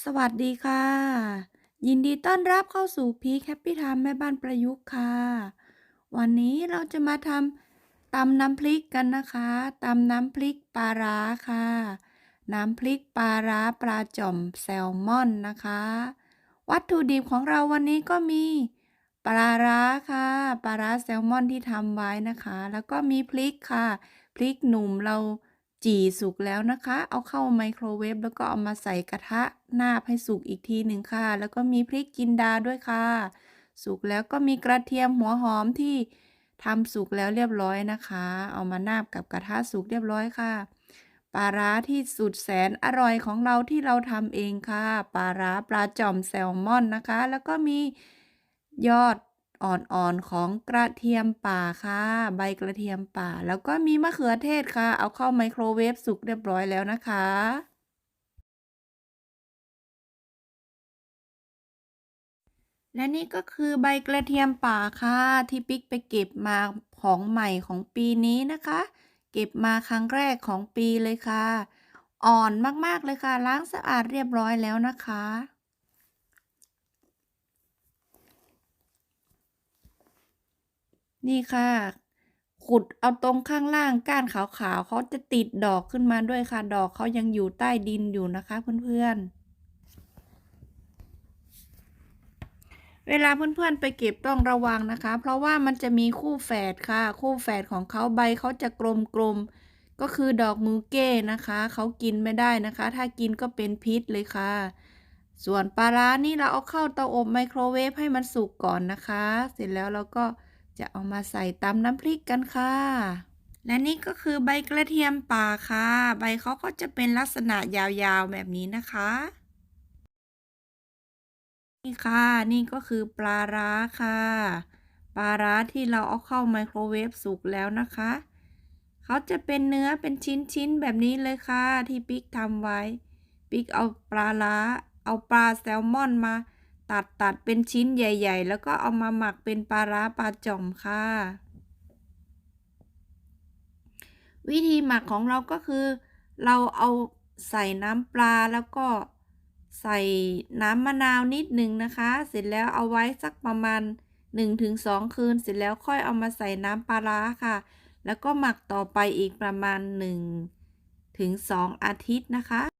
สวัสดีค่ะ ยินดีต้อนรับเข้าสู่พีแฮปปี้ไทมแม่บ้านประยุกต์ค่ะ วันนี้เราจะมาทำตำน้ำพริกกันนะคะตำน้ำพริกปลาร้าค่ะ น้ำพริกปลาร้าปลาจ่อมแซลมอนนะคะ วัตถุดิบของเราวันนี้ก็มีปลาร้าค่ะปลาร้าแซลมอนที่ทำไว้นะคะ แล้วก็มีพริกค่ะ พริกหนุ่มเรา จี่สุกแล้วนะคะ เอาเข้าไมโครเวฟแล้วก็เอามาใส่กระทะนาบให้สุกอีกทีหนึ่งค่ะ แล้วก็มีพริกจินดาด้วยค่ะ สุกแล้วก็มีกระเทียมหัวหอมที่ทำสุกแล้วเรียบร้อยนะคะ เอามานาบกับกระทะสุกเรียบร้อยค่ะปลาร้าที่สุดแสนอร่อยของเราที่เราทำเองค่ะ ปลาร้าปลาจ่อมแซลมอนนะคะ แล้วก็มียอด อ่อนๆของกระเทียมป่าค่ะ ใบกระเทียมป่า แล้วก็มีมะเขือเทศค่ะ เอาเข้าไมโครเวฟสุกเรียบร้อยแล้วนะคะและนี่ก็คือใบกระเทียมป่าค่ะ ที่ปิ๊กไปเก็บมาของใหม่ของปีนี้นะคะ เก็บมาครั้งแรกของปีเลยค่ะ อ่อนมากๆเลยค่ะ ล้างสะอาดเรียบร้อยแล้วนะคะ นี่ค่ะ ขุดเอาตรงข้างล่างก้านขาวๆเขาจะติดดอกขึ้นมาด้วยค่ะ ดอกเขายังอยู่ใต้ดินอยู่นะคะเพื่อนๆเวลาเพื่อนๆไปเก็บต้องระวังนะคะ เพราะว่ามันจะมีคู่แฝดค่ะ คู่แฝดของเขาใบเขาจะกลมๆก็คือดอกมูเก้นะคะ เขากินไม่ได้นะคะ ถ้ากินก็เป็นพิษเลยค่ะ ส่วนปลาร้านี่เราเอาเข้าเตาอบไมโครเวฟให้มันสุกก่อนนะคะ เสร็จแล้วเราก็ จะเอามาใส่ตำน้ำพริกกันค่ะ และนี่ก็คือใบกระเทียมป่าค่ะ ใบเขาก็จะเป็นลักษณะยาวๆแบบนี้นะคะ นี่ค่ะนี่ก็คือปลาร้าค่ะ ปลาร้าที่เราเอาเข้าไมโครเวฟสุกแล้วนะคะ เขาจะเป็นเนื้อเป็นชิ้นๆแบบนี้เลยค่ะ ที่ปิ๊กทำไว้ ปิ๊กเอาปลาร้า เอาปลาแซลมอนมา ตัดตัดเป็นชิ้นใหญ่ ๆ แล้วก็เอามาหมักเป็นปลาร้าปลาจ่อมค่ะ วิธีหมักของเราก็คือ เราเอาใส่น้ำปลาแล้วก็ใส่น้ำมะนาวนิดหนึ่งนะคะ เสร็จแล้วเอาไว้สักประมาณ 1-2 คืน เสร็จแล้วค่อยเอามาใส่น้ำปลาร้าค่ะ แล้วก็หมักต่อไปอีกประมาณ 1-2 อาทิตย์นะคะ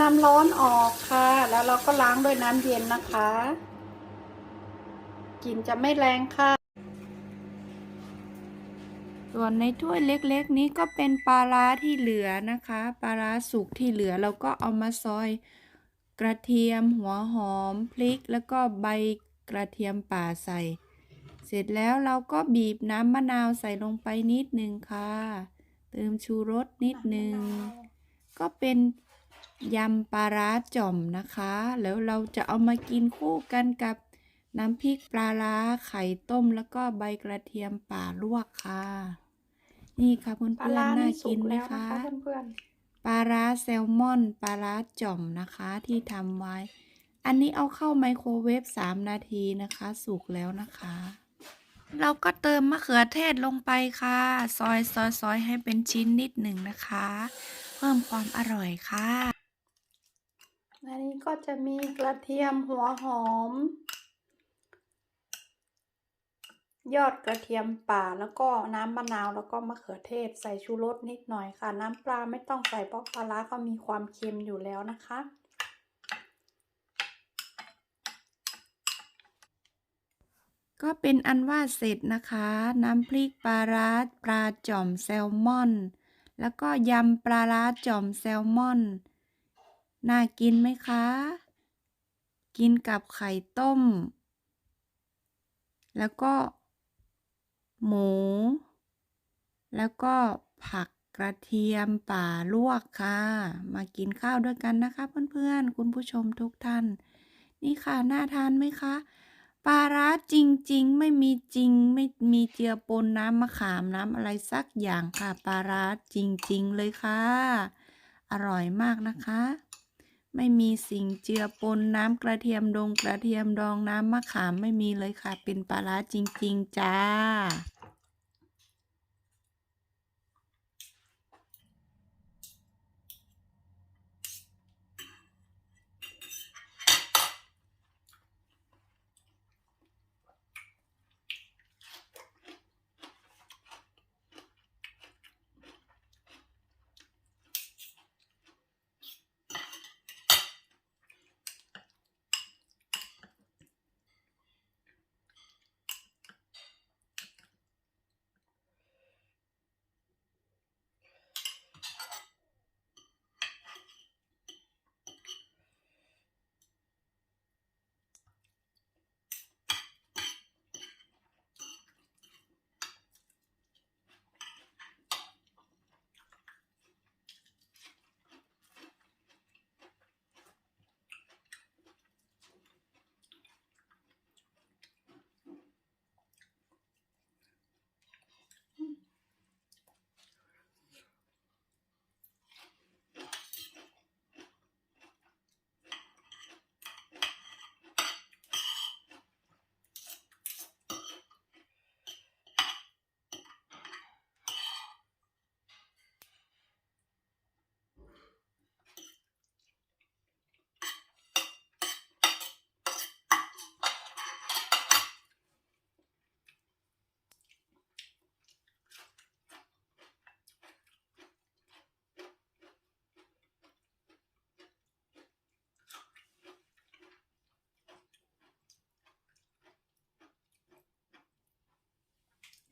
น้ำร้อนออกค่ะ แล้วเราก็ล้างด้วยน้ำเย็นนะคะกลิ่นจะไม่แรงค่ะ ส่วนในถ้วยเล็กๆ นี้ก็เป็นปลาร้าที่เหลือนะคะ ปลาร้าสุกที่เหลือเราก็เอามาซอย กระเทียมหัวหอมพริก แล้วก็ใบกระเทียมป่าใส่ เสร็จแล้วเราก็บีบน้ำมะนาวใส่ลงไปนิดนึงค่ะ เติมชูรสนิดนึง ก็เป็น ยำปลาร้าจ่อมนะคะ แล้วเราจะเอามากินคู่กันกับน้ำพริกปลาร้าไข่ต้มแล้วก็ใบกระเทียมป่าลวกค่ะ นี่ค่ะเพื่อนปลาๆร้าน่านี่สุกินกไหมแล้วนะคะคะเพื่อนปลาร้าแซลมอนปลาร้าจ่อมนะคะที่ทำไว้ อันนี้เอาเข้าไมโครเวฟ3นาทีนะคะ สุกแล้วนะคะ เราก็เติมมะเขือเทศลงไปค่ะ ซอยซอยซอยให้เป็นชิ้นนิดหนึ่งนะคะ เพิ่มความอร่อยค่ะๆ อันนี้ก็จะมีกระเทียมหัวหอม ยอดกระเทียมป่าแล้วก็น้ำมะนาวแล้วก็มะเขือเทศใส่ชูรสนิดหน่อยค่ะ น้ำปลาไม่ต้องใส่เพราะปลาร้าก็มีความเค็มอยู่แล้วนะคะก็เป็นอันว่าเสร็จนะคะ น้ำพริกปลาร้าปลาจ่อมแซลมอน แล้วก็ยำปลาร้าจ่อมแซลมอน น่ากินไหมคะ กินกับไข่ต้ม แล้วก็ หมู แล้วก็ผักกระเทียมป่าลวกค่ะ มากินข้าวด้วยกันนะคะ เพื่อนๆ คุณผู้ชมทุกท่าน นี่ค่ะ น่าทานไหมคะปลาร้าจริง ๆ ไม่มีจริง ไม่มีเจือปนน้ำมะขามน้ำอะไรสักอย่างค่ะปลาร้าจริง ๆ เลยค่ะ อร่อยมากนะคะ ไม่มีสิ่งเจือปนน้ำกระเทียมดงกระเทียมดองน้ำมะขามไม่มีเลยค่ะ เป็นปลาร้าจริง ๆ จ้า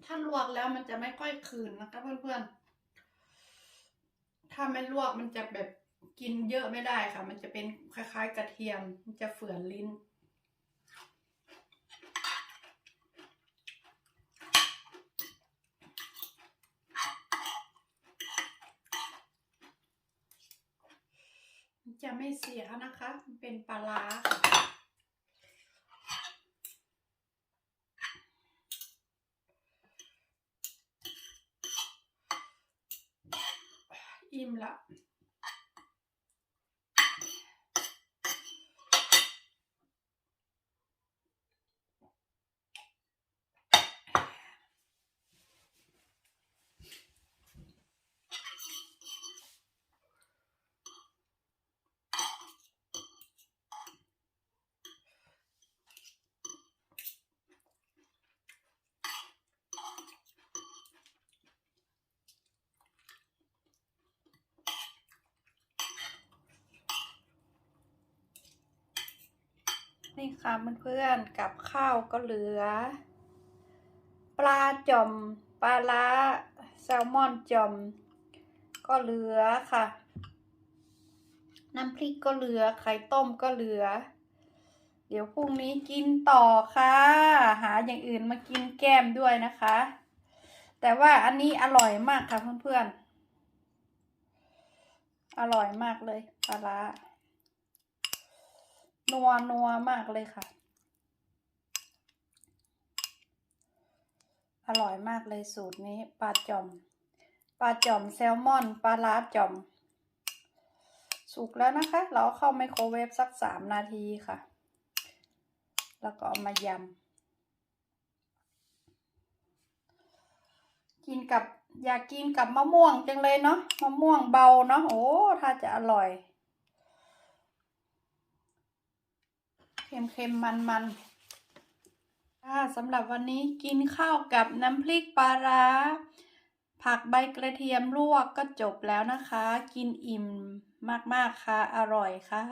ถ้าลวกแล้วมันจะไม่ค่อยคืนนะคะเพื่อนๆ ถ้าไม่ลวกมันจะแบบกินเยอะไม่ได้ค่ะ มันจะเป็นคล้ายๆ กระเทียม มันจะเฝื่อนลิ้น จะไม่เสียนะคะ เป็นปลาร้า ค่ นี่ค่ะเพื่อนๆกับข้าวก็เหลือ ปลาจอมปลาล้าแซลมอนจอม ก็เหลือค่ะ น้ำพริกก็เหลือไข่ต้มก็เหลือ เดี๋ยวพรุ่งนี้กินต่อค่ะ หาอย่างอื่นมากินแก้มด้วยนะคะ แต่ว่าอันนี้อร่อยมากค่ะเพื่อนๆอร่อยมากเลยปลาร้า นัวนัวมากเลยค่ะ อร่อยมากเลยสูตรนี้ปลาจอม ปลาจอมแซลมอน ปลาล้าจอม สุกแล้วนะคะ เราเข้าไมโครเวฟสักสามนาทีค่ะ แล้วก็เอามายำ กินกับอยากกินกับมะม่วงจังเลยเนาะ มะม่วงเบาเนาะ โอ้ ถ้าจะอร่อย เค็มเค็มมันมันๆค่ะสำหรับวันนี้กินข้าวกับน้ำพริกปลาร้า ผักใบกระเทียมลวกก็จบแล้วนะคะ กินอิ่มมากๆค่ะ อร่อยค่ะ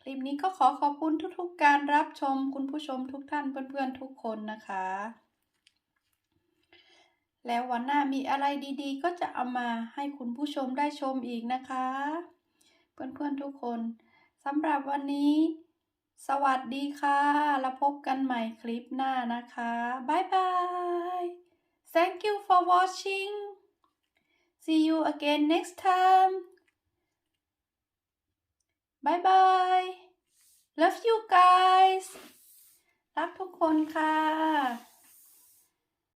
คลิปนี้ก็ขอขอบคุณทุกๆการรับชมคุณผู้ชมทุกท่านเพื่อนๆทุกคนนะคะ แล้ววันหน้ามีอะไรดีๆ ก็จะเอามาให้คุณผู้ชมได้ชมอีกนะคะ เพื่อนๆทุกคนสำหรับวันนี้ สวัสดีค่ะ แล้วพบกันใหม่คลิปหน้านะคะบ๊ายบาย thank you for watching see you again next time bye bye love you guys รักทุกคนค่ะ